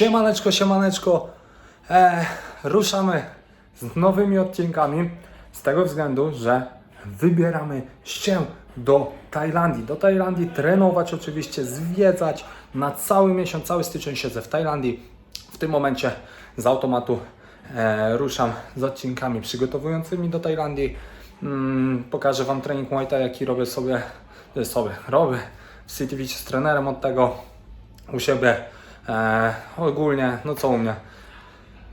Siemaneczko, siemaneczko. E, ruszamy z nowymi odcinkami z tego względu, że wybieramy się do Tajlandii. Do Tajlandii trenować oczywiście, zwiedzać. Na cały miesiąc, cały styczeń siedzę w Tajlandii. W tym momencie z automatu e, ruszam z odcinkami przygotowującymi do Tajlandii. Mm, pokażę Wam trening Muay Thai, jaki robię sobie, e, sobie robię w City Beach z trenerem od tego u siebie. E, ogólnie, no co u mnie?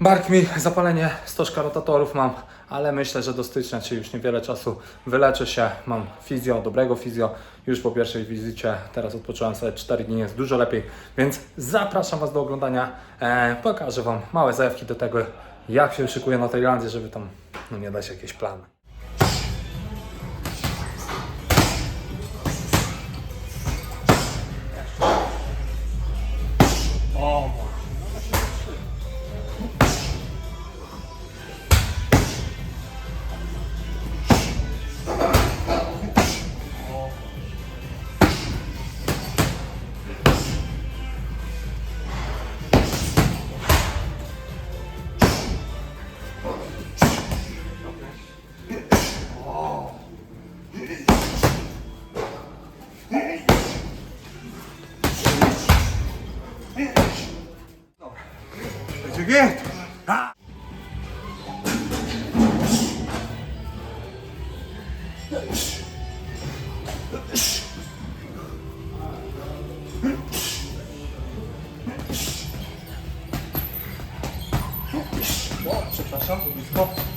Bark mi, zapalenie stożka rotatorów mam, ale myślę, że do stycznia, czyli już niewiele czasu, wyleczę się. Mam fizjo, dobrego fizjo, już po pierwszej wizycie, teraz odpocząłem sobie 4 dni, jest dużo lepiej, więc zapraszam Was do oglądania. E, pokażę Wam małe zajawki do tego, jak się szykuję na Tajlandzie, żeby tam, no nie dać jakieś plany. 저기 아! 어, 저 다시 한번 믿어.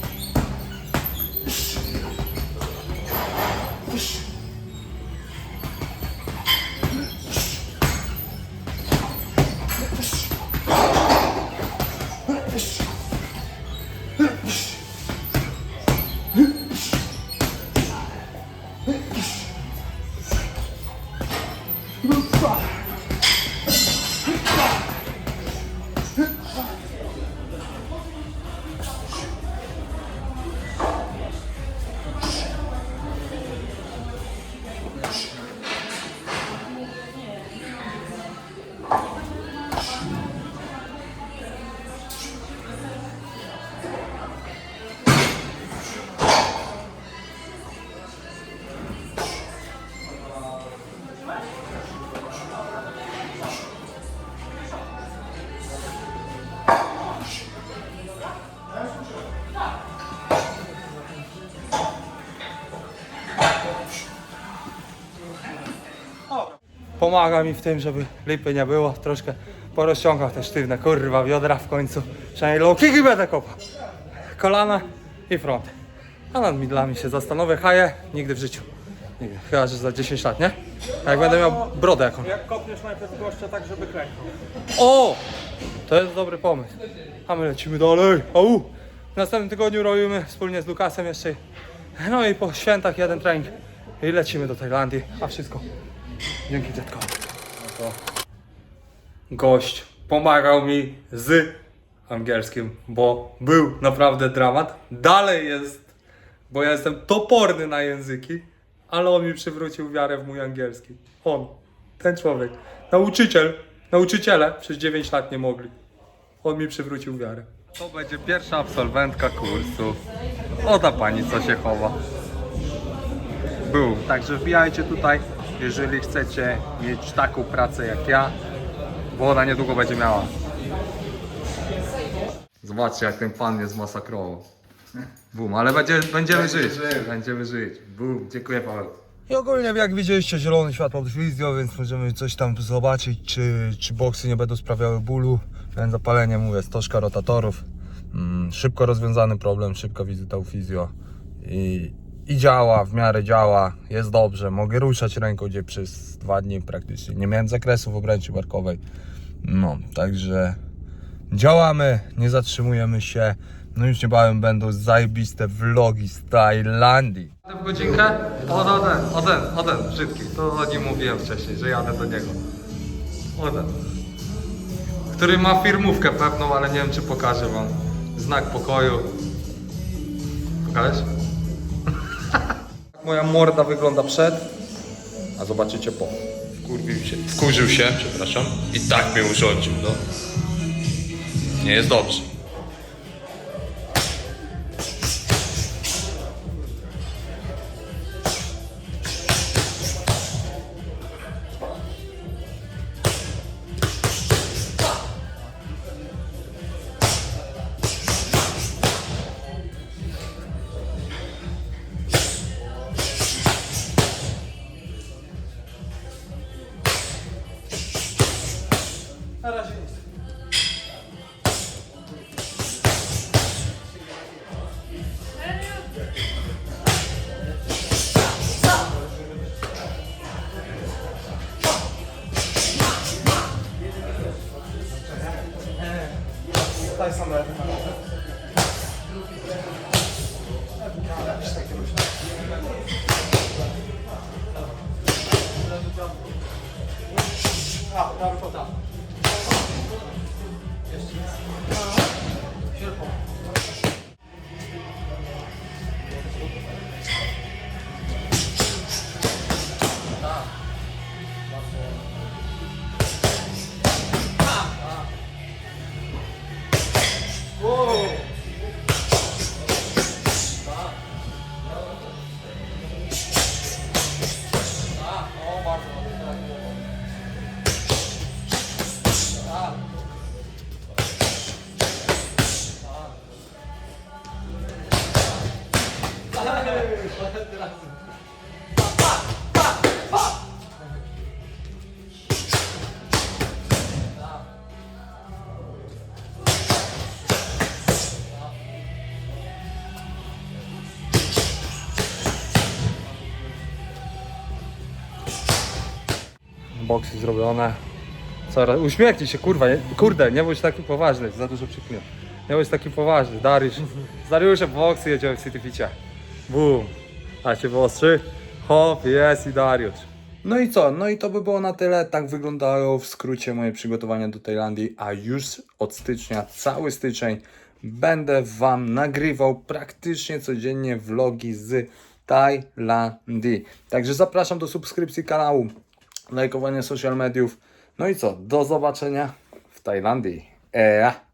Pomaga mi w tym, żeby lipy nie było. Troszkę porozciągał te sztywne kurwa biodra w końcu. Przynajmniej low kicki będę kopał. Kolana i front. A nad midlami się zastanowię. Haje nigdy w życiu. Nigdy. Chyba, że za 10 lat, nie? A jak będę miał brodę jaką. Jak kopniesz najpierw gościa tak, żeby klęknął. O! To jest dobry pomysł. A my lecimy dalej. Au! W następnym tygodniu robimy wspólnie z Lukasem jeszcze. No i po świętach jeden trening. I lecimy do Tajlandii. A wszystko dzięki dziadkowi. To gość pomagał mi z angielskim, bo był naprawdę dramat. Dalej jest, bo ja jestem toporny na języki, ale on mi przywrócił wiarę w mój angielski. On, ten człowiek, nauczyciel, nauczyciele przez 9 lat nie mogli. On mi przywrócił wiarę. To będzie pierwsza absolwentka kursu. O ta pani co się chowa. Był. Także wbijajcie tutaj, jeżeli chcecie mieć taką pracę jak ja, bo ona niedługo będzie miała. Zobaczcie jak ten pan jest masakrował. Bum, ale będzie, będziemy żyć. Będziemy żyć. Bum, dziękuję Paweł. I ogólnie jak widzieliście zielony światło od wizjo, więc możemy coś tam zobaczyć, czy, czy boksy nie będą sprawiały bólu. Więc zapalenie mówię, stożka rotatorów. Mm, szybko rozwiązany problem, szybka wizyta u fizjo. I, I działa, w miarę działa, jest dobrze. Mogę ruszać ręką gdzie przez dwa dni praktycznie. Nie miałem zakresu w obręczy barkowej. No, także działamy, nie zatrzymujemy się. No już niebawem będą zajebiste vlogi z Tajlandii. W godzinkę? O, o ten, o ten, o ten, brzydki. To o nim mówiłem wcześniej, że jadę do niego. O ten. Który ma firmówkę pewną, ale nie wiem czy pokażę wam. Znak pokoju. Pokażesz? Moja morda wygląda przed, a zobaczycie po. Wkurwił się, wkurzył się, przepraszam, i tak mnie urządził, no. nie jest dobrze. Her aşınız. Taysan verdim. İşte Ah, tamam, tamam. Beautiful. Boksy zrobione. Coraz... Uśmiechnij się, kurwa. Nie... Kurde, nie bądź taki poważny. Za dużo przyklinam. Nie bądź taki poważny. Dariusz. Z Dariuszem boksy jedziemy w Cityficie. Bum. A się wyostrzy? Hop, jest i Dariusz. No i co? No i to by było na tyle. Tak wyglądają w skrócie moje przygotowania do Tajlandii, a już od stycznia, cały styczeń, będę Wam nagrywał praktycznie codziennie vlogi z Tajlandii. Także zapraszam do subskrypcji kanału, lajkowania social mediów. No i co? Do zobaczenia w Tajlandii. Ea!